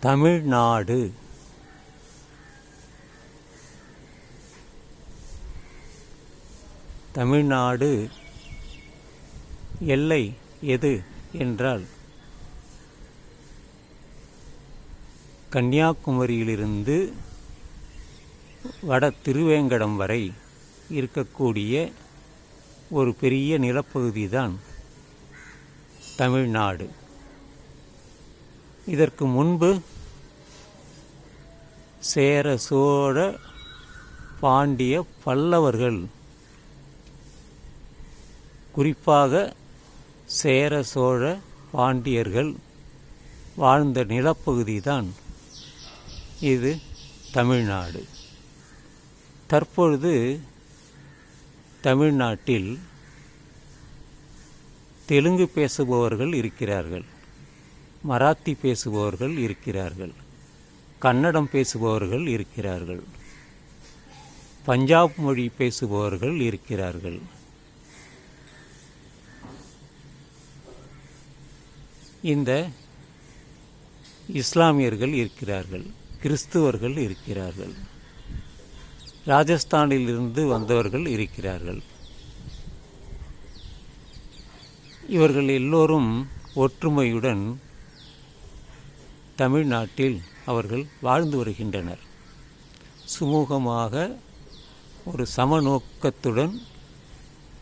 தமிழ்நாடு. தமிழ்நாடு எல்லை எது என்றால் கன்னியாகுமரியிலிருந்து வட திருவேங்கடம் வரை இருக்கக்கூடிய ஒரு பெரிய நிலப்பகுதி தான் தமிழ்நாடு. இதற்கு முன்பு சேர சோழ பாண்டிய பல்லவர்கள் குறிப்பாக சேர சோழ பாண்டியர்கள் வாழ்ந்த நிலப்பகுதி தான் இது தமிழ்நாடு. தற்பொழுது தமிழ்நாட்டில் தெலுங்கு பேசுபவர்கள் இருக்கிறார்கள். மராத்தி பேசுபவர்கள் இருக்கிறார்கள். கன்னடம் பேசுபவர்கள் இருக்கிறார்கள். பஞ்சாப் மொழி பேசுபவர்கள் இருக்கிறார்கள். இந்த இஸ்லாமியர்கள் இருக்கிறார்கள். கிறிஸ்துவர்கள் இருக்கிறார்கள். ராஜஸ்தானிலிருந்து வந்தவர்கள் இருக்கிறார்கள். இவர்கள் எல்லோரும் ஒற்றுமையுடன் தமிழ்நாட்டில் அவர்கள் வாழ்ந்து வருகின்றனர். சுமூகமாக ஒரு சமநோக்கத்துடன்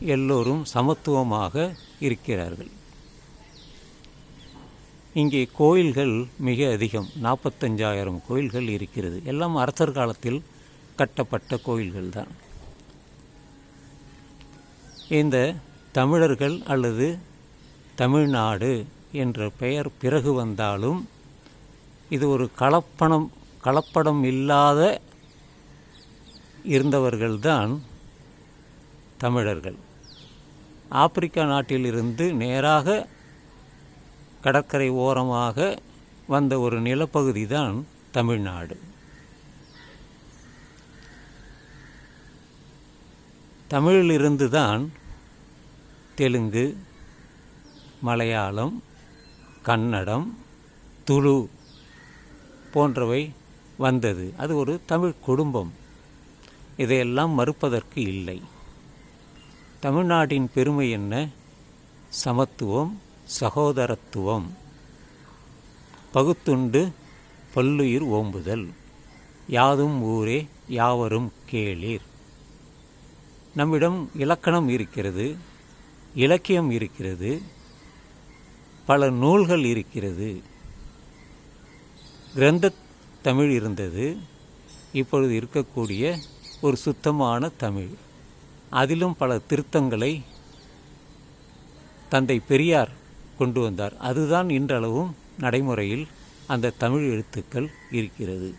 எல்லோரும் சமத்துவமாக இருக்கிறார்கள். இங்கே கோயில்கள் மிக அதிகம். நாற்பத்தஞ்சாயிரம் கோயில்கள் இருக்கிறது. எல்லாம் அரசர் காலத்தில் கட்டப்பட்ட கோயில்கள் தான். இந்த தமிழர்கள் அல்லது தமிழ்நாடு என்ற பெயர் பிறகு வந்தாலும் இது ஒரு கலப்பணம் கலப்படம் இல்லாத இருந்தவர்கள்தான் தமிழர்கள். ஆப்பிரிக்கா நாட்டிலிருந்து நேராக கடற்கரை ஓரமாக வந்த ஒரு நிலப்பகுதி தான் தமிழ்நாடு. தமிழிலிருந்து தான் தெலுங்கு மலையாளம் கன்னடம் துளு போன்றவை வந்தது. அது ஒரு தமிழ் குடும்பம். இதையெல்லாம் மறுப்பதற்கு இல்லை. தமிழ்நாட்டின் பெருமை என்ன? சமத்துவம் சகோதரத்துவம். பகுத்துண்டு பல்லுயிர் ஓம்புதல். யாதும் ஊரே யாவரும் கேளீர். நம்மிடம் இலக்கணம் இருக்கிறது இலக்கியம் இருக்கிறது பல நூல்கள் இருக்கிறது. கிரந்த தமிழ் இருந்தது. இப்பொழுது இருக்கக்கூடிய ஒரு சுத்தமான தமிழ். அதிலும் பல திருத்தங்களை தந்தை பெரியார் கொண்டு வந்தார். அதுதான் இன்றளவும் நடைமுறையில் அந்த தமிழ் எழுத்துக்கள் இருக்கிறது.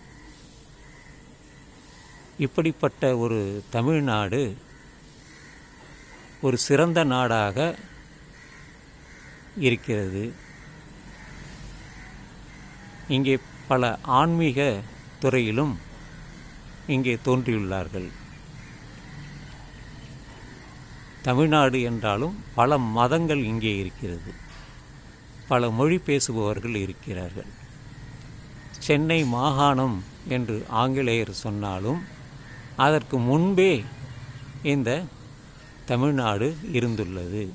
இப்படிப்பட்ட ஒரு தமிழ்நாடு ஒரு சிறந்த நாடாக இருக்கிறது. இங்கே பல ஆன்மீக துறையிலும் இங்கே தோன்றியுள்ளார்கள். தமிழ்நாடு என்றாலும் பல மதங்கள் இங்கே இருக்கிறது. பல மொழி பேசுபவர்கள் இருக்கிறார்கள். சென்னை மாகாணம் என்று ஆங்கிலேயர் சொன்னாலும் அதற்கு முன்பே இந்த தமிழ்நாடு இருந்துள்ளது.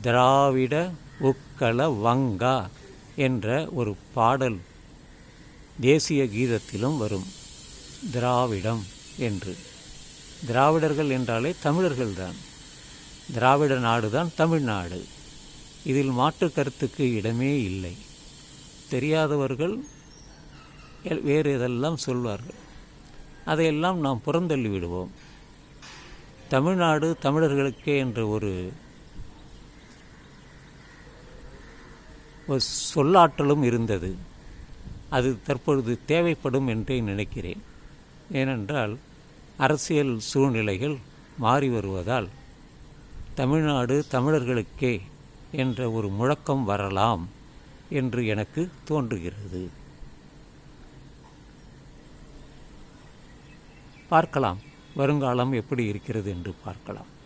திராவிட உக்கல வங்கா என்ற ஒரு பாடல் தேசிய கீதத்திலும் வரும். திராவிடம் என்று. திராவிடர்கள் என்றாலே தமிழர்கள்தான் திராவிட நாடுதான் தமிழ்நாடு. இதில் மாற்று கருத்துக்கு இடமே இல்லை. தெரியாதவர்கள் எல்- வேறு எதெல்லாம் சொல்வார்கள். அதையெல்லாம் நாம் புறந்தள்ளி விடுவோம். தமிழ்நாடு தமிழர்களுக்கே என்ற ஒரு ஒரு சொல்லாற்றலும் இருந்தது. அது தற்பொழுது தேவைப்படும் என்றே நினைக்கிறேன். ஏனென்றால் அரசியல் சூழ்நிலைகள் மாறி வருவதால் தமிழ்நாடு தமிழர்களுக்கே என்ற ஒரு முழக்கம் வரலாம் என்று எனக்கு தோன்றுகிறது. பார்க்கலாம். வருங்காலம் எப்படி இருக்கிறது என்று பார்க்கலாம்.